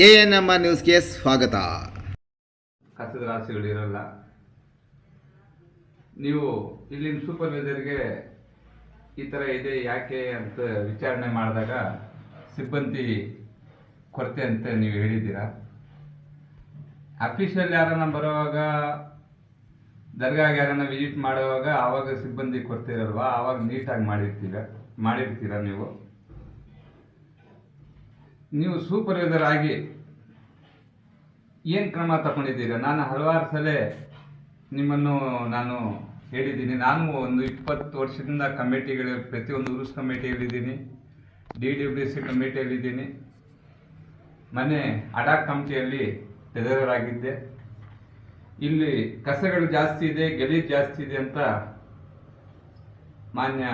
A N M ನ್ಯೂಸ್ಗೆ ಸ್ವಾಗತ. ಕಸದ ರಾಶಿಗಳಿರಲ್ಲ ನೀವು ಇಲ್ಲಿನ ಸೂಪರ್ವೈಸರ್ಗೆ ಈ ಥರ ಇದೆ, ಯಾಕೆ ಅಂತ ವಿಚಾರಣೆ ಮಾಡಿದಾಗ ಸಿಬ್ಬಂದಿ ಕೊರತೆ ಅಂತ ನೀವು ಹೇಳಿದ್ದೀರಾ? ಅಫೀಷಿಯಲ್ ಯಾರನ್ನ ಬರುವಾಗ, ದರ್ಗಾಗೆ ಯಾರನ್ನ ವಿಸಿಟ್ ಮಾಡುವಾಗ ಆವಾಗ ಸಿಬ್ಬಂದಿ ಕೊರತೆ ಇರಲ್ವಾ? ಆವಾಗ ನೀಟಾಗಿ ಮಾಡಿರ್ತೀರ, ಮಾಡಿರ್ತೀರಾ ನೀವು? ನೀವು ಸೂಪರ್ವೈಸರ್ ಆಗಿ ಏನು ಕ್ರಮ ತಗೊಂಡಿದ್ದೀರಾ ನಾನು ಹಲವಾರು ಸಲ ನಿಮ್ಮನ್ನು ನಾನು ಹೇಳಿದ್ದೀನಿ. ನಾನು ಒಂದು ಇಪ್ಪತ್ತು ವರ್ಷದಿಂದ ಕಮಿಟಿಗಳು, ಪ್ರತಿಯೊಂದು ಉರುಸ್ ಕಮಿಟಿಯಲ್ಲಿದ್ದೀನಿ, ಡಿ ಡಿ ಬಿ ಸಿ ಕಮಿಟಿಯಲ್ಲಿದ್ದೀನಿ. ಮನೆ ಅಡಾಕ್ ಕಮಿಟಿಯಲ್ಲಿ ಟ್ರೆಜರರ್ ಆಗಿದ್ದೆ ಇಲ್ಲಿ ಕಸಗಳು ಜಾಸ್ತಿ ಇದೆ, ಗಲೀಜು ಜಾಸ್ತಿ ಇದೆ ಅಂತ ಮಾನ್ಯ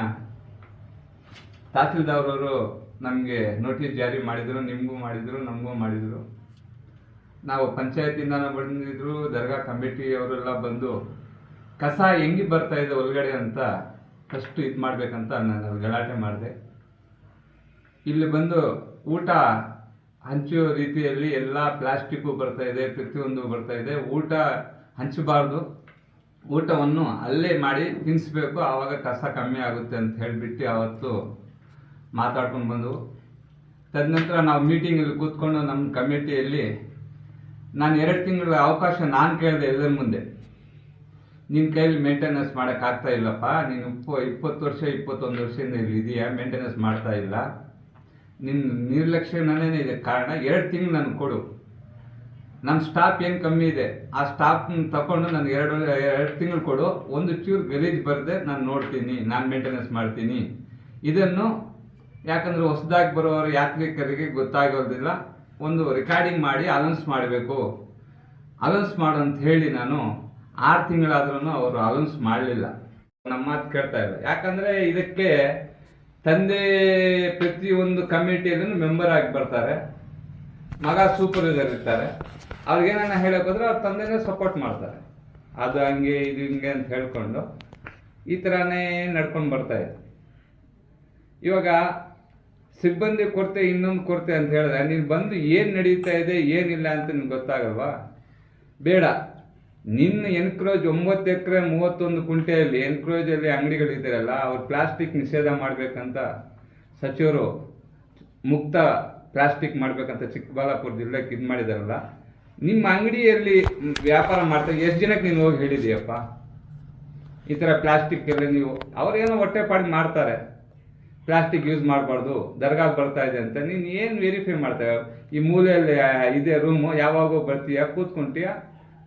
ತಹಸೀಲ್ದಾರವರು ನಮಗೆ ನೋಟಿಸ್ ಜಾರಿ ಮಾಡಿದರು. ನಿಮಗೂ ಮಾಡಿದರು, ನಮಗೂ ಮಾಡಿದರು. ನಾವು ಪಂಚಾಯತಿಂದ ಬಂದಿದ್ರು, ದರ್ಗಾ ಕಮಿಟಿ ಅವರೆಲ್ಲ ಬಂದು, ಕಸ ಹೆಂಗೆ ಬರ್ತಾ ಇದೆ ಒಳಗಡೆ ಅಂತ ಫಸ್ಟ್ ಇದು ಮಾಡ್ಬೇಕಂತ ನಾನು ಗಲಾಟೆ ಮಾಡಿದೆ. ಇಲ್ಲಿ ಬಂದು ಊಟ ಹಂಚುವ ರೀತಿಯಲ್ಲಿ ಎಲ್ಲ ಪ್ಲಾಸ್ಟಿಕ್ಕು ಬರ್ತಾ ಇದೆ, ಪ್ರತಿಯೊಂದು ಬರ್ತಾ ಇದೆ. ಊಟ ಹಂಚಬಾರ್ದು. ಊಟವನ್ನು ಅಲ್ಲೇ ಮಾಡಿ ತಿನ್ನಿಸ್ಬೇಕು ಆವಾಗ ಕಸ ಕಮ್ಮಿ ಆಗುತ್ತೆ ಅಂತ ಹೇಳಿಬಿಟ್ಟು ಅವತ್ತು ಮಾತಾಡ್ಕೊಂಡು ಬಂದವು. ತದನಂತರ ನಾವು ಮೀಟಿಂಗಲ್ಲಿ ಕೂತ್ಕೊಂಡು ನಮ್ಮ ಕಮಿಟಿಯಲ್ಲಿ ನಾನು ಎರಡು ತಿಂಗಳ ಅವಕಾಶ ನಾನು ಕೇಳಿದೆ ಎಲ್ಲರ ಮುಂದೆ. ನಿನ್ನ ಕೈಯಲ್ಲಿ ಮೇಂಟೆನೆನ್ಸ್ ಮಾಡೋಕ್ಕಾಗ್ತಾ ಇಲ್ಲಪ್ಪ. ನೀನು ಇಪ್ಪ ಇಪ್ಪತ್ತು ವರ್ಷ, ಇಪ್ಪತ್ತೊಂದು ವರ್ಷದಿಂದ ಇದೆಯಾ? ಮೇಂಟೆನೆನ್ಸ್ ಮಾಡ್ತಾ ಇಲ್ಲ. ನಿನ್ನ ನಿರ್ಲಕ್ಷ್ಯನೇ ಇದೆ. ಕಾರಣ ಎರಡು ತಿಂಗಳು ನನಗೆ ಕೊಡು. ನಮ್ಮ ಸ್ಟಾಪ್ ಏನು ಕಮ್ಮಿ ಇದೆ? ಆ ಸ್ಟಾಪ್ ತಗೊಂಡು ನನಗೆ ಎರಡು ಎರಡು ತಿಂಗಳು ಕೊಡು. ಒಂದು ಚೂರು ಗಲೀಜ್ ಬರದೆ ನಾನು ನೋಡ್ತೀನಿ. ನಾನು ಮೇಂಟೆನೆನ್ಸ್ ಮಾಡ್ತೀನಿ. ಇದನ್ನು ಯಾಕಂದರೆ ಹೊಸದಾಗಿ ಬರೋರು ಯಾತ್ರಿಕರಿಗೆ ಗೊತ್ತಾಗೋದಿಲ್ಲ. ಒಂದು ರೆಕಾರ್ಡಿಂಗ್ ಮಾಡಿ ಅಲೌನ್ಸ್ ಮಾಡಬೇಕು. ಅಲೌನ್ಸ್ ಮಾಡು ಅಂತ ಹೇಳಿ ನಾನು ಆರು ತಿಂಗಳಾದ್ರೂ ಅವರು ಅಲೌನ್ಸ್ ಮಾಡಲಿಲ್ಲ. ನಮ್ಮ ಮಾತು ಕೇಳ್ತಾ ಇಲ್ಲ ಯಾಕಂದರೆ ಇದಕ್ಕೆ ತಂದೆ ಪ್ರತಿಯೊಂದು ಕಮಿಟಿಯಲ್ಲೂ ಮೆಂಬರ್ ಆಗಿ ಬರ್ತಾರೆ. ಮಗ ಸೂಪರ್ವೈಸರ್ ಇರ್ತಾರೆ. ಅವ್ರಿಗೇನ ಹೇಳೋಕ್ಕೋದ್ರೆ ಅವ್ರ ತಂದೆನೇ ಸಪೋರ್ಟ್ ಮಾಡ್ತಾರೆ. ಅದು ಹಂಗೆ, ಇದು ಹಿಂಗೆ ಅಂತ ಹೇಳ್ಕೊಂಡು ಈ ಥರನೇ ನಡ್ಕೊಂಡು ಬರ್ತಾ ಇದೆ ಇವಾಗ ಸಿಬ್ಬಂದಿ ಕೊರತೆ ಇನ್ನೊಂದು ಕೊರತೆ ಅಂತ ಹೇಳಿದ್ರೆ, ನೀನು ಬಂದು ಏನು ನಡೀತಾ ಇದೆ, ಏನಿಲ್ಲ ಅಂತ ನಿನ್ಗೆ ಗೊತ್ತಾಗಲ್ವಾ? ಬೇಡ. ನಿನ್ನ ಎನ್ಕ್ರೋಜ್ ಒಂಬತ್ತು ಎಕರೆ, ಮೂವತ್ತೊಂದು ಕುಂಟೆಯಲ್ಲಿ ಎನ್ಕ್ರೋಜಲ್ಲಿ ಅಂಗಡಿಗಳಿದ್ದಾರಲ್ಲ, ಅವ್ರು ಪ್ಲಾಸ್ಟಿಕ್ ನಿಷೇಧ ಮಾಡಬೇಕಂತ ಸಚಿವರು, ಮುಕ್ತ ಪ್ಲಾಸ್ಟಿಕ್ ಮಾಡಬೇಕಂತ ಚಿಕ್ಕಬಳ್ಳಾಪುರ ಜಿಲ್ಲೆಗೆ ಇದು ಮಾಡಿದಾರಲ್ಲ, ನಿಮ್ಮ ಅಂಗಡಿಯಲ್ಲಿ ವ್ಯಾಪಾರ ಮಾಡ್ತಾ, ಎಷ್ಟು ಜನಕ್ಕೆ ನೀನು ಹೋಗಿ ಹೇಳಿದೀಯಪ್ಪ? ಈ ಥರ ಪ್ಲಾಸ್ಟಿಕ್ ಎಲ್ಲ ನೀವು ಅವರೇನೋ ಹೊಟ್ಟೆಪಾಡಿ ಮಾಡ್ತಾರೆ ಪ್ಲಾಸ್ಟಿಕ್ ಯೂಸ್ ಮಾಡಬಾರ್ದು, ದರ್ಗಾಗ್ ಬರ್ತಾ ಇದೆ ಅಂತ ನೀನು ಏನು ವೆರಿಫೈ ಮಾಡ್ತಾ ಈ ಮೂಲೆಯಲ್ಲಿ ಇದೆ ರೂಮು ಯಾವಾಗೋ ಬರ್ತೀಯ? ಕೂತ್ಕೊಂತೀಯ?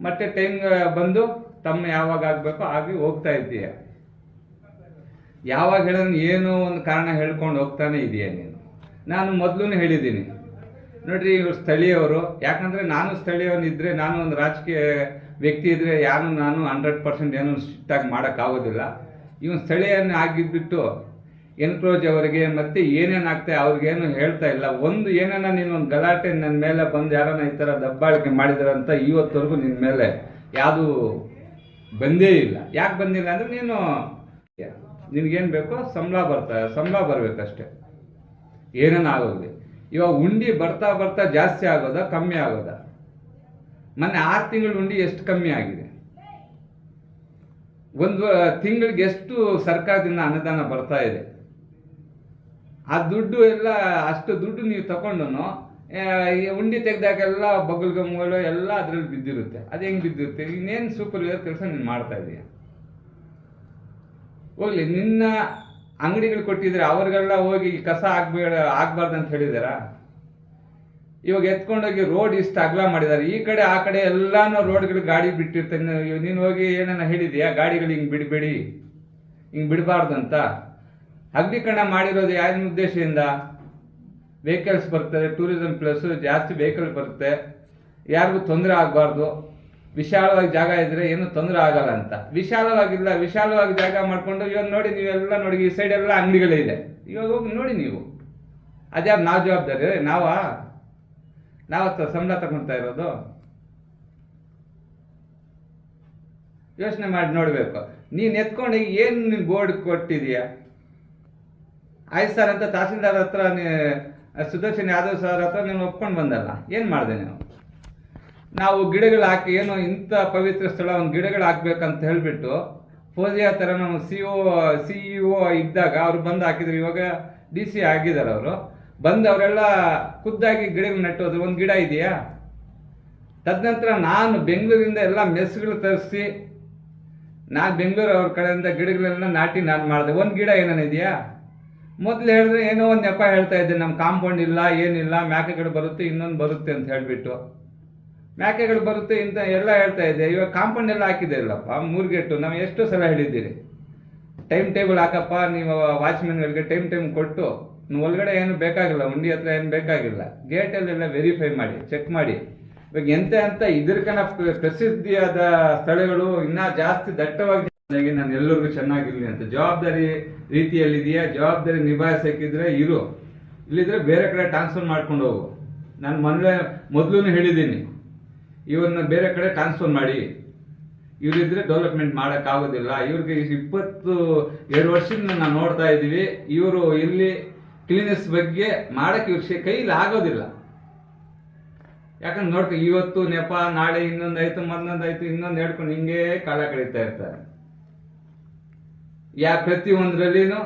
ಮತ್ತೆ ಟೈಮ್ ಬಂದು ತಮ್ಮ ಯಾವಾಗ ಆಗಬೇಕೋ ಆಗಿ ಹೋಗ್ತಾ ಇದ್ದೀಯ? ಯಾವಾಗ ಹೇಳ ಏನೋ ಒಂದು ಕಾರಣ ಹೇಳ್ಕೊಂಡು ಹೋಗ್ತಾನೆ ಇದೆಯಾ ನೀನು? ನಾನು ಮೊದಲು ಹೇಳಿದ್ದೀನಿ. ನೋಡ್ರಿ, ಇವ್ರು ಸ್ಥಳೀಯವರು. ಯಾಕಂದ್ರೆ ನಾನು ಸ್ಥಳೀಯವನಿದ್ರೆ, ನಾನು ಒಂದು ರಾಜಕೀಯ ವ್ಯಕ್ತಿ ಇದ್ರೆ ಯಾರು ನಾನು ಹಂಡ್ರೆಡ್ ಪರ್ಸೆಂಟ್ ಏನು ಸ್ಟ್ರಿಕ್ಟ್ ಆಗಿ ಮಾಡೋಕ್ಕಾಗೋದಿಲ್ಲ. ಇವನು ಸ್ಥಳೀಯನ ಆಗಿದ್ಬಿಟ್ಟು ಎನ್ಕ್ರೋಜ್ ಅವರಿಗೆ ಮತ್ತೆ ಏನೇನು ಆಗ್ತಾ ಅವ್ರಿಗೇನು ಹೇಳ್ತಾ ಇಲ್ಲ. ಒಂದು ಏನನ್ನ ನೀನು ಒಂದು ಗಲಾಟೆ ನನ್ನ ಮೇಲೆ ಬಂದು ಯಾರನ್ನ ಈ ಥರ ದಬ್ಬಾಳಿಕೆ ಮಾಡಿದಾರಂತ ಇವತ್ತವರೆಗೂ ನಿನ್ನ ಮೇಲೆ ಯಾವುದು ಬಂದೇ ಇಲ್ಲ. ಯಾಕೆ ಬಂದಿಲ್ಲ ಅಂದ್ರೆ ನೀನು ನಿನಗೇನು ಬೇಕೋ ಸಂಬಳ ಬರ್ತಾ, ಸಂಬಳ ಬರ್ಬೇಕಷ್ಟೆ. ಏನೇನು ಆಗೋದು ಇವಾಗ ಉಂಡಿ ಬರ್ತಾ ಬರ್ತಾ ಜಾಸ್ತಿ ಆಗೋದಾ, ಕಮ್ಮಿ ಆಗೋದಾ? ಮೊನ್ನೆ ಆರು ತಿಂಗಳು ಉಂಡಿ ಎಷ್ಟು ಕಮ್ಮಿ ಆಗಿದೆ? ಒಂದು ತಿಂಗಳಿಗೆ ಎಷ್ಟು ಸರ್ಕಾರದಿಂದ ಅನುದಾನ ಬರ್ತಾ ಇದೆ? ಆ ದುಡ್ಡು ಎಲ್ಲ, ಅಷ್ಟು ದುಡ್ಡು ನೀವು ತಗೊಂಡು ಉಂಡಿ ತೆಗೆದಾಗೆಲ್ಲ ಬಗಲ್ಗಮ್ಗಳು ಎಲ್ಲ ಅದ್ರಲ್ಲಿ ಬಿದ್ದಿರುತ್ತೆ. ಅದು ಹೆಂಗೆ ಬಿದ್ದಿರುತ್ತೆ? ಇನ್ನೇನು ಸೂಪರ್ವೈಸರ್ ಕೆಲಸ ನೀನು ಮಾಡ್ತಾ ಇದೀಯ? ಹೋಗ್ಲಿ, ನಿನ್ನ ಅಂಗಡಿಗಳು ಕೊಟ್ಟಿದ್ರೆ ಅವ್ರಿಗೆಲ್ಲ ಹೋಗಿ ಕಸ ಆಗ್ಬೇಡ, ಆಗ್ಬಾರ್ದು ಅಂತ ಹೇಳಿದಾರ? ಇವಾಗ ಎತ್ಕೊಂಡೋಗಿ ರೋಡ್ ಇಷ್ಟು ಅಗಲ ಮಾಡಿದ್ದಾರೆ ಈ ಕಡೆ, ಆ ಕಡೆ ಎಲ್ಲಾನು ರೋಡ್ಗಳು ಗಾಡಿ ಬಿಟ್ಟಿರ್ತಾನೆ. ನೀನು ಹೋಗಿ ಏನನ್ನ ಹೇಳಿದ್ಯಾ? ಗಾಡಿಗಳು ಹಿಂಗೆ ಬಿಡಬೇಡಿ. ಹಿಂಗೆ ಬಿಡಬಾರ್ದು ಅಂತ. ಅಗ್ನಿಕರಣ ಮಾಡಿರೋದು ಯಾವ ಉದ್ದೇಶದಿಂದ? ವೆಹಿಕಲ್ಸ್ ಬರ್ತದೆ ಟೂರಿಸಂ ಪ್ಲಸ್ ಜಾಸ್ತಿ ವೆಹಿಕಲ್ ಬರುತ್ತೆ. ಯಾರಿಗೂ ತೊಂದರೆ ಆಗಬಾರ್ದು. ವಿಶಾಲವಾಗಿ ಜಾಗ ಇದ್ರೆ ಏನು ತೊಂದರೆ ಆಗಲ್ಲ ಅಂತ. ವಿಶಾಲವಾಗಿಲ್ಲ, ವಿಶಾಲವಾಗಿ ಜಾಗ ಮಾಡ್ಕೊಂಡು ಇವಾಗ ನೋಡಿ ನೀವೆಲ್ಲ ನೋಡಿ, ಈ ಸೈಡ್ ಎಲ್ಲ ಅಂಗಡಿಗಳೇ ಇದೆ. ಇವಾಗ ಹೋಗಿ ನೋಡಿ ನೀವು. ಅದ್ಯಾರು ನಾವು ಜವಾಬ್ದಾರಿ? ನಾವಾ? ನಾವು ಸಂಬಳ ತಗೊಳ್ತಾ ಇರೋದು? ಯೋಚನೆ ಮಾಡಿ ನೋಡ್ಬೇಕು. ನೀನ್ ಎತ್ಕೊಂಡು ಏನ್ ಬೋರ್ಡ್ ಕೊಟ್ಟಿದೀಯ? ಆಯ್ತು ಸರ್ ಅಂತ ತಹಸೀಲ್ದಾರ್ ಹತ್ರ ಸುದರ್ಶನ್ ಯಾದವ್ ಸರ್ ಹತ್ರ ನೀನು ಒಪ್ಕೊಂಡು ಬಂದಲ್ಲ, ಏನು ಮಾಡಿದೆ ನೀವು? ನಾವು ಗಿಡಗಳು ಹಾಕಿ, ಏನು ಇಂಥ ಪವಿತ್ರ ಸ್ಥಳ, ಒಂದು ಗಿಡಗಳು ಹಾಕ್ಬೇಕಂತ ಹೇಳಿಬಿಟ್ಟು, ಫೋಜಿಯಾ ಥರ ನಾವು ಸಿ ಒ ಸಿ ಇ ಇದ್ದಾಗ ಅವ್ರು ಬಂದು ಹಾಕಿದ್ರು, ಇವಾಗ ಡಿ ಸಿ ಆಗಿದ್ದಾರೆ ಅವರು. ಬಂದು ಅವರೆಲ್ಲ ಖುದ್ದಾಗಿ ಗಿಡಗಳು ನೆಟ್ಟೋದ್ರು, ಒಂದು ಗಿಡ ಇದೆಯಾ? ತದನಂತರ ನಾನು ಬೆಂಗಳೂರಿಂದ ಎಲ್ಲ ಮೆಸ್ಗಳು ತರಿಸಿ, ನಾನು ಬೆಂಗಳೂರು ಅವ್ರ ಕಡೆಯಿಂದ ಗಿಡಗಳೆಲ್ಲ ನಾಟಿ ನಾನು ಮಾಡಿದೆ. ಒಂದು ಗಿಡ ಏನೇನಿದೆಯಾ ಮೊದಲು ಹೇಳಿದ್ರೆ ಏನೋ ಒಂದು ನೆಪ ಹೇಳ್ತಾ ಇದ್ದೆ ನಮ್ಮ ಕಾಂಪೌಂಡ್ ಇಲ್ಲ, ಏನಿಲ್ಲ, ಮ್ಯಾಕೆಗಳು ಬರುತ್ತೆ, ಇನ್ನೊಂದು ಬರುತ್ತೆ ಅಂತ ಹೇಳಿಬಿಟ್ಟು. ಮ್ಯಾಕೆಗಳು ಬರುತ್ತೆ ಇಂತ ಎಲ್ಲ ಹೇಳ್ತಾ ಇದ್ದೆ. ಇವಾಗ ಕಾಂಪೌಂಡ್ ಎಲ್ಲ ಹಾಕಿದೆ ಇಲ್ಲಪ್ಪ ಗೇಟು. ನಾವು ಎಷ್ಟು ಸಲ ಹೇಳಿದ್ದೀರಿ. ಟೈಮ್ ಟೇಬಲ್ ಹಾಕಪ್ಪ, ನೀವು ವಾಚ್ಮೆನ್ಗಳಿಗೆ ಟೈಮ್ ಟೈಮ್ ಕೊಟ್ಟು, ನೀವು ಒಳಗಡೆ ಏನು ಬೇಕಾಗಿಲ್ಲ, ಉಂಡಿ ಹತ್ರ ಏನು ಬೇಕಾಗಿಲ್ಲ. ಗೇಟಲ್ಲೆಲ್ಲ ವೆರಿಫೈ ಮಾಡಿ ಚೆಕ್ ಮಾಡಿ. ಇವಾಗ ಎಂತೆ ಅಂತ ಕನ ಪ್ರಸಿದ್ಧಿಯಾದ ಸ್ಥಳಗಳು ಇನ್ನೂ ಜಾಸ್ತಿ ದಟ್ಟವಾಗಿ ಹಾಗಾಗಿ ನಾನು ಎಲ್ಲರಿಗೂ ಚೆನ್ನಾಗಿರ್ಲಿ ಅಂತ. ಜವಾಬ್ದಾರಿ ರೀತಿಯಲ್ಲಿದೆಯಾ? ಜವಾಬ್ದಾರಿ ನಿಭಾಯಿಸಕ್ಕಿದ್ರೆ ಇರು. ಇಲ್ಲಿದ್ರೆ ಬೇರೆ ಕಡೆ ಟ್ರಾನ್ಸ್ಫರ್ ಮಾಡ್ಕೊಂಡು ಹೋಗು. ನಾನು ಮೊದಲೇ ಮೊದಲು ಹೇಳಿದ್ದೀನಿ. ಇವನ್ನ ಬೇರೆ ಕಡೆ ಟ್ರಾನ್ಸ್ಫರ್ ಮಾಡಿ. ಇವರಿದ್ರೆ ಡೆವಲಪ್ಮೆಂಟ್ ಮಾಡೋಕ್ಕಾಗೋದಿಲ್ಲ. ಇವ್ರಿಗೆ ಇಪ್ಪತ್ತು, ಎರಡು ವರ್ಷದಿಂದ ನಾವು ನೋಡ್ತಾ ಇದ್ದೀವಿ. ಇವರು ಇಲ್ಲಿ ಕ್ಲೀನೆಸ್ ಬಗ್ಗೆ ಮಾಡಕ್ಕೆ ಇವ್ರ ಕೈಲಿ ಆಗೋದಿಲ್ಲ. ಯಾಕಂದ್ರೆ ನೋಡ್ಕೊ, ಇವತ್ತು ನೆಪ, ನಾಳೆ ಇನ್ನೊಂದು ಆಯ್ತು ಮತ್ತೊಂದು ಆಯ್ತು, ಇನ್ನೊಂದು ಹೇಳ್ಕೊಂಡು ಹಿಂಗೆ ಕಾಲ ಕಳೀತಾ ಇರ್ತಾರೆ. ಯಾ ಪ್ರತಿ ಒಂದ್ರಲ್ಲಿನು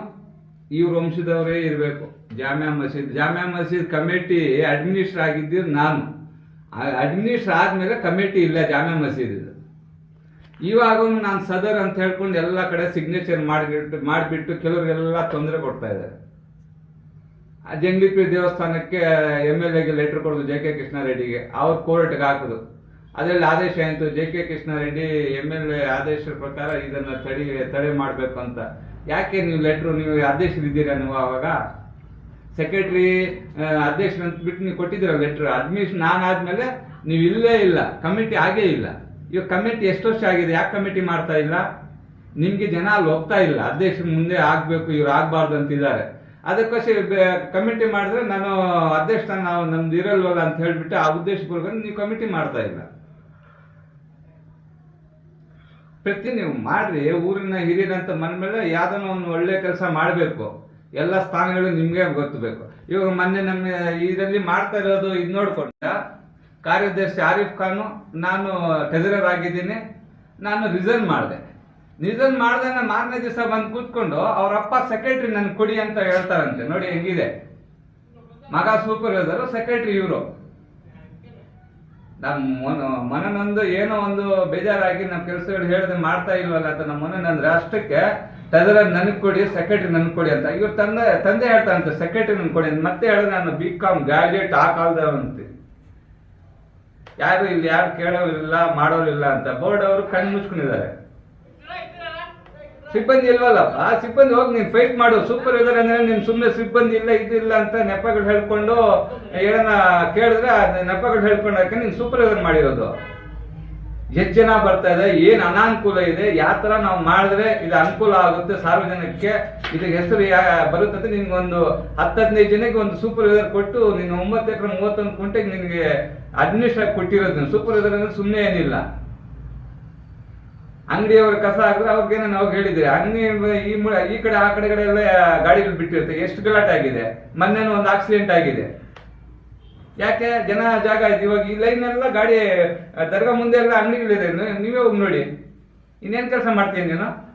ಇವ್ರ ವಂಶದವರೇ ಇರಬೇಕು. ಜಾಮ್ಯಾ ಮಸೀದ್ ಜಾಮ್ಯಾ ಮಸೀದ್ ಕಮಿಟಿ ಅಡ್ಮಿನಿಸ್ಟ್ರ್ ಆಗಿದ್ದೀರಿ ನಾನು. ಅಡ್ಮಿನಿಸ್ಟ್ರ್ ಆದ್ಮೇಲೆ ಕಮಿಟಿ ಇಲ್ಲ ಜಾಮ್ಯಾ ಮಸೀದ್ ಇವಾಗ ನಾನು ಸದರ್ ಅಂತ ಹೇಳ್ಕೊಂಡು ಎಲ್ಲ ಕಡೆ ಸಿಗ್ನೇಚರ್ ಮಾಡಿಬಿಟ್ಟು ಮಾಡಿಬಿಟ್ಟು ಕೆಲವರಿಗೆಲ್ಲ ತೊಂದರೆ ಕೊಡ್ತಾ ಇದ್ದಾರೆ. ಆ ಜಂಗ್ಲಿಪಿ ದೇವಸ್ಥಾನಕ್ಕೆ ಎಂ ಎಲ್ ಎಗೆ ಲೆಟ್ರ್ ಕೊಡೋದು ಜೆ ಕೆ ಕೃಷ್ಣಾರೆಡ್ಡಿಗೆ. ಅವ್ರು ಕೋರ್ಟ್ಗೆ ಹಾಕೋದು. ಅದರಲ್ಲಿ ಆದೇಶ ಆಯಿತು J K Krishnareddy M L A ಆದೇಶದ ಪ್ರಕಾರ ಇದನ್ನು ತಡೆ ತಡೆ ಮಾಡಬೇಕು ಅಂತ. ಯಾಕೆ ನೀವು ಲೆಟ್ರು ನೀವು ಆದೇಶರಿದ್ದೀರಾ ನೀವು ಆವಾಗ? ಸೆಕ್ರೆಟ್ರಿ ಅಧ್ಯಕ್ಷ ಅಂತ ಬಿಟ್ಟು ನೀವು ಕೊಟ್ಟಿದ್ದೀರ ಲೆಟ್ರ್ ಅಡ್ಮಿಷನ್ ನಾನು ಆದಮೇಲೆ ನೀವು ಇಲ್ಲೇ ಇಲ್ಲ ಕಮಿಟಿ ಆಗೇ ಇಲ್ಲ. ಇವಾಗ ಕಮಿಟಿ ಎಷ್ಟು ವರ್ಷ ಆಗಿದೆ? ಯಾಕೆ ಕಮಿಟಿ ಮಾಡ್ತಾ ಇಲ್ಲ? ನಿಮಗೆ ಜನ ಅಲ್ಲಿ ಹೋಗ್ತಾ ಇಲ್ಲ. ಅಧ್ಯಕ್ಷ ಮುಂದೆ ಆಗಬೇಕು, ಇವ್ರು ಆಗಬಾರ್ದು ಅಂತಿದ್ದಾರೆ ಅದಕ್ಕೋಸ್ಕರ ಕಮಿಟಿ ಮಾಡಿದ್ರೆ ನಾನು ಅಧ್ಯಕ್ಷ ನಾವು ನಮ್ದು ಇರಲ್ವಲ್ಲ ಅಂತ ಹೇಳಿಬಿಟ್ಟು ಆ ಉದ್ದೇಶಪೂರ್ವಕ ನೀವು ಕಮಿಟಿ ಮಾಡ್ತಾ ಇಲ್ಲ. ಪ್ರತಿ ನೀವು ಮಾಡ್ರಿ, ಊರಿನ ಹಿರಿಯರಂತ ಮೇಲೆ ಯಾವ್ದನ್ನ ಒಂದು ಒಳ್ಳೆ ಕೆಲಸ ಮಾಡಬೇಕು. ಎಲ್ಲ ಸ್ಥಾನಗಳು ನಿಮ್ಗೆ ಗೊತ್ತಬೇಕು. ಇವಾಗ ಮೊನ್ನೆ ನಮ್ಮ ಇದರಲ್ಲಿ ಮಾಡ್ತಾ ಇರೋದು ಇದು ನೋಡ್ಕೊಂಡ ಕಾರ್ಯದರ್ಶಿ ಆರಿಫ್ ಖಾನು, ನಾನು ಟ್ರೆಜರರ್ ಆಗಿದ್ದೀನಿ. ನಾನು ರಿಸೈನ್ ಮಾಡಿದೆ. ರಿಸರ್ನ್ ಮಾಡ್ದಾಗ ಮಾರನೇ ದಿವಸ ಬಂದು ಕೂತ್ಕೊಂಡು ಅವ್ರ ಅಪ್ಪ ಸೆಕ್ರೆಟರಿ ಕೊಡಿ ಅಂತ ಹೇಳ್ತಾರಂತೆ. ನೋಡಿ ಹೆಂಗಿದೆ. ಮಗ ಸೂಪರ್ವೈಸರು ಸೆಕ್ರೆಟರಿ ಇವರು. ನಮ್ಮ ಮನನೊಂದು ಏನೋ ಒಂದು ಬೇಜಾರಾಗಿ ನಮ್ಮ ಕೆಲಸಗಳು ಹೇಳಿದ್ರೆ ಮಾಡ್ತಾ ಇಲ್ವಲ್ಲ ಅಂತ ನಮ್ಮ ಮನನಂದ್ರೆ ಅಷ್ಟಕ್ಕೆ ಟದರ ನನಗೆ ಕೊಡಿ ಸೆಕ್ರೆಟರಿ ನನಗೆ ಕೊಡಿ ಅಂತ. ಇವ್ರ ತಂದೆ ತಂದೆ ಹೇಳ್ತಾ ಅಂತ ಸೆಕ್ರೆಟರಿ ನನ್ಗೆ ಕೊಡಿ. ಮತ್ತೆ ಹೇಳಿದ್ರೆ ನಾನು ಬಿ ಕಾಮ್ ಗ್ರಾಜುಯೇಟ್ ಆ ಕಾಲದವಂತೆ ಯಾರು ಇಲ್ಲಿ ಯಾರು ಕೇಳೋರಿಲ್ಲ, ಮಾಡೋರಿಲ್ಲ ಅಂತ. ಬೋರ್ಡ್ ಅವರು ಕಣ್ಣು ಮುಚ್ಕೊಂಡಿದ್ದಾರೆ. ಸಿಬ್ಬಂದಿ ಇಲ್ವಲ್ಲಪ್ಪ? ಸಿಬ್ಬಂದಿ ಹೋಗಿ ನೀನ್ ಫೈಟ್ ಮಾಡು. ಸೂಪರ್ ಇದಾರೆ ಅಂದ್ರೆ ನಿಮ್ ಸುಮ್ಮನೆ ಸಿಬ್ಬಂದಿ ಇಲ್ಲ ಇದಿಲ್ಲ ಅಂತ ನೆಪಗಳು ಹೇಳ್ಕೊಂಡು, ಏನನ್ನ ಕೇಳಿದ್ರೆ ನೆಪಗಳು ಹೇಳ್ಕೊಂಡು ಹಾಕಿ ನೀನ್ ಸೂಪರ್ ಮಾಡಿರೋದು. ಎಷ್ಟು ಜನ ಬರ್ತಾ ಇದೆ, ಏನ್ ಅನಾನುಕೂಲ ಇದೆ, ಯಾವ ನಾವು ಮಾಡಿದ್ರೆ ಇದು ಅನುಕೂಲ ಆಗುತ್ತೆ ಸಾರ್ವಜನಿಕಕ್ಕೆ ಇದಕ್ಕೆ ಹೆಸರು ಬರುತ್ತೆ ನಿನ್ಗೊಂದು ಹತ್ತು ಹದಿನೈದು ಜನಕ್ಕೆ ಒಂದು ಸೂಪರ್ವೈಸರ್ ಕೊಟ್ಟು, ನೀನು ಒಂಬತ್ತು ಎಕರೆ ಮೂವತ್ತೊಂದು ಕುಂಟೆಗೆ ನಿನಗೆ ಅಡ್ಮಿನಿಸ್ಟ್ರೇಟ್ ಕೊಟ್ಟಿರೋದು ಸೂಪರ್ ಸೂಪರ್ವೈಸರ್ ಅಂದ್ರೆ ಸುಮ್ಮನೆ ಏನಿಲ್ಲ. ಅಂಗಡಿಯವರು ಕಸ ಹಾಕಿದ್ರೆ ಅವ್ರಿಗೆ ನಾವು ಹೇಳಿದ್ರೆ. ಅಂಗಡಿ ಈ ಈ ಕಡೆ, ಆ ಕಡೆ ಕಡೆ ಎಲ್ಲ ಗಾಡಿಗಳು ಬಿಟ್ಟಿರುತ್ತೆ. ಎಷ್ಟು ಗಲಾಟೆ ಆಗಿದೆ? ಮೊನ್ನೆ ಒಂದು ಆಕ್ಸಿಡೆಂಟ್ ಆಗಿದೆ. ಯಾಕೆ? ಜನ ಜಾಗ ಆಯ್ತು. ಇವಾಗ ಈ ಲೈನ್ ಎಲ್ಲ ಗಾಡಿ ದರ್ಗಾ ಮುಂದೆ ಎಲ್ಲ ಅಂಗಡಿಗಳಿದೆ. ನೀವೇ ಹೋಗಿ ನೋಡಿ. ಇನ್ನೇನು ಕೆಲಸ ಮಾಡ್ತೀಯ ನೀನು?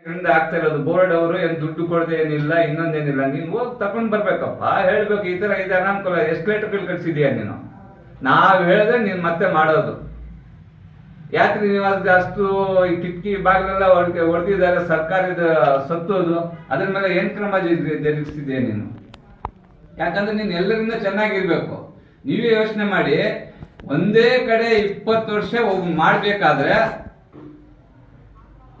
ಇದರಿಂದ ಆಗ್ತಾ ಇರೋದು ಬೋರ್ಡ್ ಅವರು, ಏನು ದುಡ್ಡು ಕೊಡದೆ ಏನಿಲ್ಲ, ಇನ್ನೊಂದೇನಿಲ್ಲ. ನೀನು ಹೋಗಿ ತಕೊಂಡು ಬರ್ಬೇಕಪ್ಪ. ಹೇಳ್ಬೇಕು, ಈ ತರ ಇದೆ, ಅನಾನುಕೂಲ. ಎಸ್ಕಲೇಟರ್ಗಳು ಕಳ್ಸಿದ್ಯಾ ನೀನು? ನಾವು ಹೇಳಿದ್ರೆ ನೀನು ಮತ್ತೆ ಮಾಡೋದು. ಯಾಕೆ ನೀವು ಅಷ್ಟು ಈ ಕಿಟಕಿ ಬಾಗಿಲೆಲ್ಲ ಹೊಡ್ ಹೊಡೆದಿದ್ದಾರೆ ಸರ್ಕಾರದ ಸತ್ತೋದು ಅದ್ರ ಮೇಲೆ ಏನ್ ಕ್ರಮ ಜರುಗಿ- ಜರುಗಿಸ್ತಿದ್ಯಾ ನೀನು? ಯಾಕಂದ್ರೆ ನೀನು ಎಲ್ಲರಿಂದ ಚೆನ್ನಾಗಿರ್ಬೇಕು. ನೀವೇ ಯೋಚನೆ ಮಾಡಿ, ಒಂದೇ ಕಡೆ ಇಪ್ಪತ್ತು ವರ್ಷ ಮಾಡ್ಬೇಕಾದ್ರೆ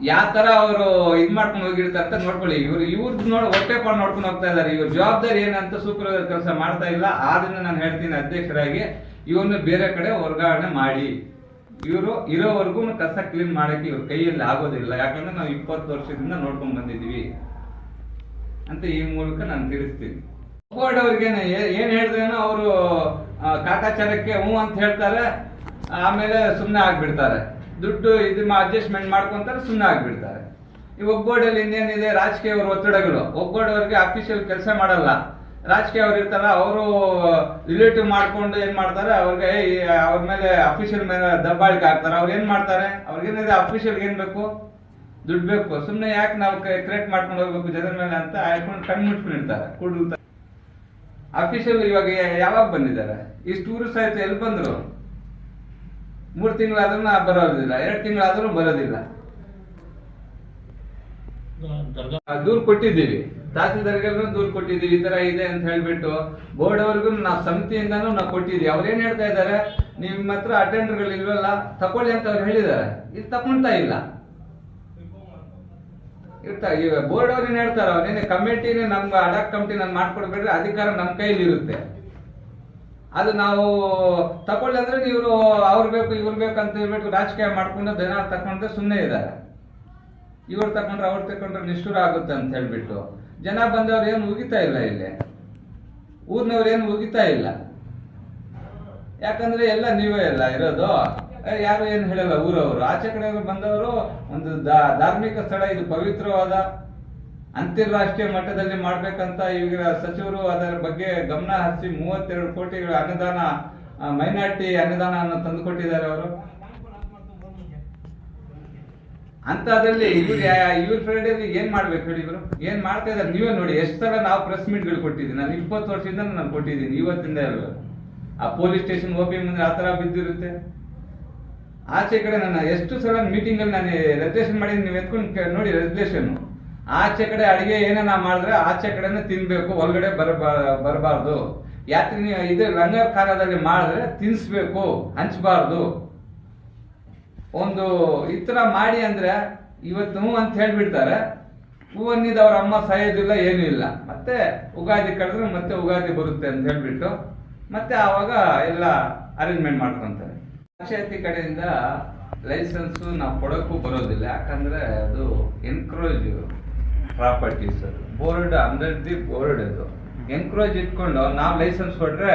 ಯಾವ ತರ ಅವರು ಇದ್ ಮಾಡ್ಕೊಂಡು ಹೋಗಿರ್ತಾರೆ ಅಂತ ನೋಡ್ಕೊಳ್ಳಿ. ಇವ್ರು ಇವ್ರದ್ದು ನೋಡ್ ಹೊಟ್ಟೆ ಪಾಡ್ ನೋಡ್ಕೊಂಡು ಹೋಗ್ತಾ ಇದಾರೆ. ಇವ್ರ ಜವಾಬ್ದಾರಿ ಏನಂತ ಸೂಪರ್ವೈಸರ್ ಕೆಲಸ ಮಾಡ್ತಾ ಇಲ್ಲ. ಆದ್ರಿಂದ ನಾನು ಹೇಳ್ತೀನಿ ಅಧ್ಯಕ್ಷರಾಗಿ ಇವನ್ನ ಬೇರೆ ಕಡೆ ವರ್ಗಾವಣೆ ಮಾಡಿ. ಇವರು ಇರೋವರೆಗೂ ಕಸ ಕ್ಲೀನ್ ಮಾಡಕ್ಕೆ ಇವ್ರ ಕೈಯಲ್ಲಿ ಆಗೋದಿಲ್ಲ. ಯಾಕಂದ್ರೆ ನಾವು ಇಪ್ಪತ್ತು ವರ್ಷದಿಂದ ನೋಡ್ಕೊಂಡ್ ಬಂದಿದೀವಿ ಅಂತ ಈ ಮೂಲಕ ನಾನು ತಿಳಿಸ್ತೀನಿ. ಬೋರ್ಡ್ ಅವ್ರಿಗೆ ಏನ್ ಹೇಳಿದ್ರೇನೋ ಅವರು ಕಾಟಾಚಾರಕ್ಕೆ ಹ್ಞೂ ಅಂತ ಹೇಳ್ತಾರೆ, ಆಮೇಲೆ ಸುಮ್ಮನೆ ಆಗ್ಬಿಡ್ತಾರೆ. ದುಡ್ಡು ಇದು ಅಡ್ಜಸ್ಟ್ಮೆಂಟ್ ಮಾಡ್ಕೊಂತಾರೆ ಸುಮ್ಮನೆ ಆಗ್ಬಿಡ್ತಾರೆ. ಈ ಒಗ್ಗೋಡಲ್ಲಿ ಇನ್ನೇನಿದೆ, ರಾಜಕೀಯ ಒತ್ತಡಗಳು. ಒಗ್ಗೋಡವ್ರಿಗೆ ಅಫಿಷಿಯಲ್ ಕೆಲಸ ಮಾಡಲ್ಲ. ರಾಜಕೀಯ ಅವ್ರು ಇರ್ತಾರ, ಅವರು ರಿಲೇಟಿವ್ ಮಾಡ್ಕೊಂಡು ಏನ್ ಮಾಡ್ತಾರೆ, ಅವ್ರಿಗೆ ಅವ್ರ ಮೇಲೆ ಅಫಿಷಿಯಲ್ ಮೇಲೆ ದಬ್ಬಾಳಿಕೆ ಹಾಕ್ತಾರೆ. ಅವ್ರು ಏನ್ ಮಾಡ್ತಾರೆ? ಅವ್ರಿಗೇನಿದೆ ಅಫಿಷಿಯಲ್ ಏನ್ ಬೇಕು? ದುಡ್ಡು ಬೇಕು. ಸುಮ್ಮನೆ ಯಾಕೆ ನಾವು ಕ್ರಿಯೇಟ್ ಮಾಡ್ಕೊಂಡು ಹೋಗ್ಬೇಕು ಜನರ ಮೇಲೆ ಅಂತ ಹಾಕೊಂಡು ಕಣ್ಣು ಮುಟ್ಕೊಂಡಿರ್ತಾರೆ ಕುಡಿರ್ತಾರೆ ಅಫಿಷಿಯಲ್ ಇವಾಗ ಯಾವಾಗ ಬಂದಿದ್ದಾರೆ? ಇಷ್ಟು ಊರು ಆಯ್ತು ಎಲ್ಲಿ ಬಂದ್ರು? ಮೂರು ತಿಂಗಳಾದ್ರೂ ಬರೋದಿಲ್ಲ. ಎರಡು ತಿಂಗಳಾದ್ರೂ ಬರೋದಿಲ್ಲ. ದೂರು ಕೊಟ್ಟಿದ್ದೀವಿ. ತಹಸೀಲ್ದಾರ್ಗೆಲ್ಲ ದೂರ್ ಕೊಟ್ಟಿದ್ದೀವಿ. ಈ ತರ ಇದೆ ಅಂತ ಹೇಳ್ಬಿಟ್ಟು ಬೋರ್ಡ್ ಅವ್ರಿಗೂ ನಾವು ಸಮಿತಿಯಿಂದಾನು ನಾವು ಕೊಟ್ಟಿದ್ದೀವಿ. ಅವ್ರೇನ್ ಹೇಳ್ತಾ ಇದ್ದಾರೆ? ನಿಮ್ಮ ಹತ್ರ ಅಟೆಂಡರ್ಗಳು ಇಲ್ವಲ್ಲ, ತಕೊಳ್ಳಿ ಅಂತ ಅವ್ರು ಹೇಳಿದ್ದಾರೆ. ಇದು ತಕೊಂತಾ ಇಲ್ಲ. ಇರ್ತಾ ಬೋರ್ಡ್ ಅವ್ರು ಏನ್ ಹೇಳ್ತಾರ? ಅವ್ರೇನೆ ಕಮಿಟಿನೇ ನಮ್ಗೆ ಅಡಕ್ ಕಮಿಟಿ ನಾನು ಮಾಡ್ಕೊಡ್ಬೇಡ್ರಿ, ಅಧಿಕಾರ ನಮ್ಮ ಕೈಲಿ ಇರುತ್ತೆ ಅದು ನಾವು ತಕೊಳ್ಳಿ ಅಂದ್ರೆ ಇವರು ಅವ್ರು ಬೇಕು, ಇವ್ರು ಬೇಕು ಅಂತ ಹೇಳ್ಬಿಟ್ಟು ರಾಜಕೀಯ ಮಾಡ್ಕೊಂಡು ಜನ ತಕೊಂಡ್ರೆ ಸುಮ್ಮನೆ ಇದ್ದಾರೆ. ಇವ್ರು ತಕೊಂಡ್ರೆ ಅವ್ರು ತಕೊಂಡ್ರೆ ನಿಷ್ಠುರ ಆಗುತ್ತೆ ಅಂತ ಹೇಳ್ಬಿಟ್ಟು ಜನ ಬಂದವ್ರು ಏನು ಉಗಿತಾ ಇಲ್ಲ ಇಲ್ಲಿ. ಊರ್ನವ್ರು ಏನು ಉಗಿತಾ ಇಲ್ಲ. ಯಾಕಂದ್ರೆ ಎಲ್ಲ ನೀವೇ ಎಲ್ಲ ಇರೋದು. ಯಾರು ಏನು ಹೇಳಲ್ಲ, ಊರವರು. ಆಚೆ ಕಡೆ ಬಂದವರು ಒಂದು ಧಾರ್ಮಿಕ ಸ್ಥಳ, ಇದು ಪವಿತ್ರವಾದ ಅಂತಾರಾಷ್ಟ್ರೀಯ ಮಟ್ಟದಲ್ಲಿ ಮಾಡ್ಬೇಕಂತ ಈಗ ಸಚಿವರು ಅದರ ಬಗ್ಗೆ ಗಮನ ಹರಿಸಿ ಮೂವತ್ತೆರಡು ಕೋಟಿಗಳ ಅನುದಾನ ಮೈನಾರಿಟಿ ಅನುದಾನವನ್ನು ತಂದುಕೊಟ್ಟಿದ್ದಾರೆ ಅವರು. ಅಂತದ್ರಲ್ಲಿ ಇವ್ರು ಇವ್ರ ಫ್ರೆಂಡ್ ಏನ್ ಮಾಡ್ಬೇಕು ಹೇಳಿ ಇವರು ಏನ್ ಮಾಡ್ತಾ ಇದಾರೆ ನೀವೇ ನೋಡಿ, ಎಷ್ಟು ಸಲ ನಾವು ಪ್ರೆಸ್ ಮೀಟ್ಗಳು ಕೊಟ್ಟಿದ್ದೀನಿ ನಾನು ಇಪ್ಪತ್ತು ವರ್ಷದಿಂದ ನಾನು ಕೊಟ್ಟಿದ್ದೀನಿ, ಇವತ್ತಿಂದ ಇರಲ್ಲ ಆ ಪೊಲೀಸ್ ಸ್ಟೇಷನ್ ಓಪಿ ಮುಂದೆ ಆ ತರ ಬಿದ್ದಿರುತ್ತೆ. ಆಚೆ ಕಡೆ ನನ್ನ, ಎಷ್ಟು ಸಲ ಮೀಟಿಂಗ್ ಅಲ್ಲಿ ನಾನು ರೆಸಲ್ಯೂಷನ್ ಮಾಡಿ ನೀವು ಎತ್ಕೊಂಡು ನೋಡಿ ರೆಸಲ್ಯೂಷನ್ ಆಚೆ ಕಡೆ ಅಡಿಗೆ ಏನನ್ನ ಮಾಡಿದ್ರೆ ಆಚೆ ಕಡೆನೇ ತಿನ್ಬೇಕು ಒಳಗಡೆ ಬರಬಾ ಬರಬಾರ್ದು. ಯಾತ್ರೆ ಇದು ಲಂಗರ್ ಖಾನದಲ್ಲಿ ಮಾಡಿದ್ರೆ ತಿನ್ಸ್ಬೇಕು, ಹಂಚಬಾರ್ದು. ಒಂದು ಈ ತರ ಮಾಡಿ ಅಂದ್ರೆ ಇವತ್ತು ಹ್ಞೂ ಅಂತ ಹೇಳ್ಬಿಡ್ತಾರೆ. ಹೂ ಅನ್ನಿದ ಅವ್ರ ಅಮ್ಮ ಸಾಯೋದಿಲ್ಲ, ಏನು ಇಲ್ಲ. ಮತ್ತೆ ಉಗಾದಿ ಕಳೆದ್ರೆ ಮತ್ತೆ ಉಗಾದಿ ಬರುತ್ತೆ ಅಂತ ಹೇಳ್ಬಿಟ್ಟು ಮತ್ತೆ ಆವಾಗ ಎಲ್ಲ ಅರೇಂಜ್ಮೆಂಟ್ ಮಾಡ್ಕೊಂತಾರೆ. ಪಂಚಾಯತಿ ಕಡೆಯಿಂದ ಲೈಸೆನ್ಸ್ ನಾವು ಕೊಡೋಕ್ಕೂ ಬರೋದಿಲ್ಲ, ಯಾಕಂದ್ರೆ ಅದು ಎನ್ಕ್ರೋಜ್ ಪ್ರಾಪರ್ಟೀಸ್ ಅದು ಬೋರ್ಡ್ ಅಂಡರ್ ದಿ ಬೋರ್ಡ್ ಅದು. ಎನ್ಕ್ರೋಜ್ ಇಟ್ಕೊಂಡು ನಾವು ಲೈಸೆನ್ಸ್ ಕೊಟ್ರೆ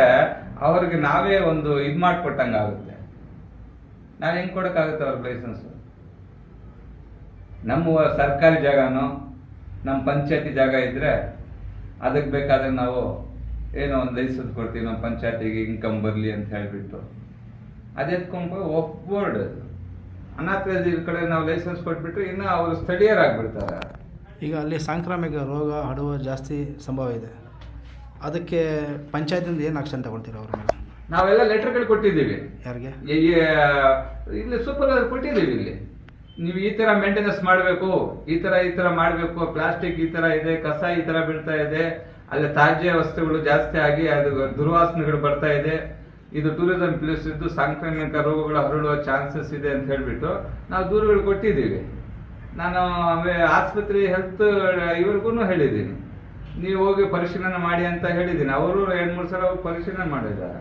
ಅವ್ರಿಗೆ ನಾವೇ ಒಂದು ಇದು ಮಾಡಿಕೊಟ್ಟಂಗೆ ಆಗುತ್ತೆ ನಾವು ಹೆಂಗೆ ಕೊಡೋಕ್ಕಾಗುತ್ತೆ ಅವ್ರಿಗೆ ಲೈಸೆನ್ಸು ನಮ್ಮ ಸರ್ಕಾರಿ ಜಾಗನೋ ನಮ್ಮ ಪಂಚಾಯತಿ ಜಾಗ ಇದ್ದರೆ ಅದಕ್ಕೆ ಬೇಕಾದ್ರೆ ನಾವು ಏನೋ ಒಂದು ಲೈಸೆನ್ಸ್ ಕೊಡ್ತೀವಿ ನಮ್ಮ ಪಂಚಾಯತಿಗೆ ಇನ್ಕಮ್ ಬರಲಿ ಅಂತ ಹೇಳಿಬಿಟ್ಟು. ಅದೆತ್ಕೊಂಡು ಒಪ್ಬೋರ್ಡ್ ಅನಾಥ ಕಡೆ ನಾವು ಲೈಸೆನ್ಸ್ ಕೊಟ್ಬಿಟ್ಟು ಇನ್ನು ಅವರು ಸ್ಥಳೀಯರಾಗ್ಬಿಡ್ತಾರೆ ಈಗ ಅಲ್ಲಿ ಸಾಂಕ್ರಾಮಿಕ ರೋಗ ಹಡುವ ಜಾಸ್ತಿ ಸಂಭವ ಇದೆ. ಅದಕ್ಕೆ ಪಂಚಾಯತಿಂದ ಏನು ಆಕ್ಷನ್ ತಗೊಳ್ತೀರ ಅವ್ರ ಮೇಲೆ ನಾವೆಲ್ಲ ಲೆಟರ್ಗಳು ಕೊಟ್ಟಿದ್ದೀವಿ. ಯಾರಿಗೆ? ಇಲ್ಲಿ ಸೂಪರ್ ಕೊಟ್ಟಿದ್ದೀವಿ ಇಲ್ಲಿ. ನೀವು ಈ ತರ ಮೇಂಟೆನೆನ್ಸ್ ಮಾಡಬೇಕು ಈ ತರ ಈ ತರ ಮಾಡಬೇಕು ಪ್ಲಾಸ್ಟಿಕ್ ಈ ತರ ಇದೆ ಕಸ ಈ ತರ ಬೀಳ್ತಾ ಇದೆ ಅಲ್ಲಿ ತಾಜ್ಯ ವಸ್ತುಗಳು ಜಾಸ್ತಿ ಆಗಿ ಅದು ದುರ್ವಾಸನೆಗಳು ಬರ್ತಾ ಇದೆ. ಇದು ಟೂರಿಸಂ ಪ್ಲೇಸ್ ಇದ್ದು ಸಾಂಕ್ರಾಮಿಕ ರೋಗಗಳು ಹರಡುವ ಚಾನ್ಸಸ್ ಇದೆ ಅಂತ ಹೇಳ್ಬಿಟ್ಟು ನಾವು ದೂರುಗಳು ಕೊಟ್ಟಿದ್ದೀವಿ. ನಾನು ಆಸ್ಪತ್ರೆ ಹೆಲ್ತ್ ಇವ್ರಿಗೂ ಹೇಳಿದ್ದೀನಿ. ನೀವು ಹೋಗಿ ಪರಿಶೀಲನೆ ಮಾಡಿ ಅಂತ ಹೇಳಿದ್ದೀನಿ. ಅವರು ಎರಡು ಮೂರು ಸಲ ಪರಿಶೀಲನೆ ಮಾಡಿದ್ದಾರೆ.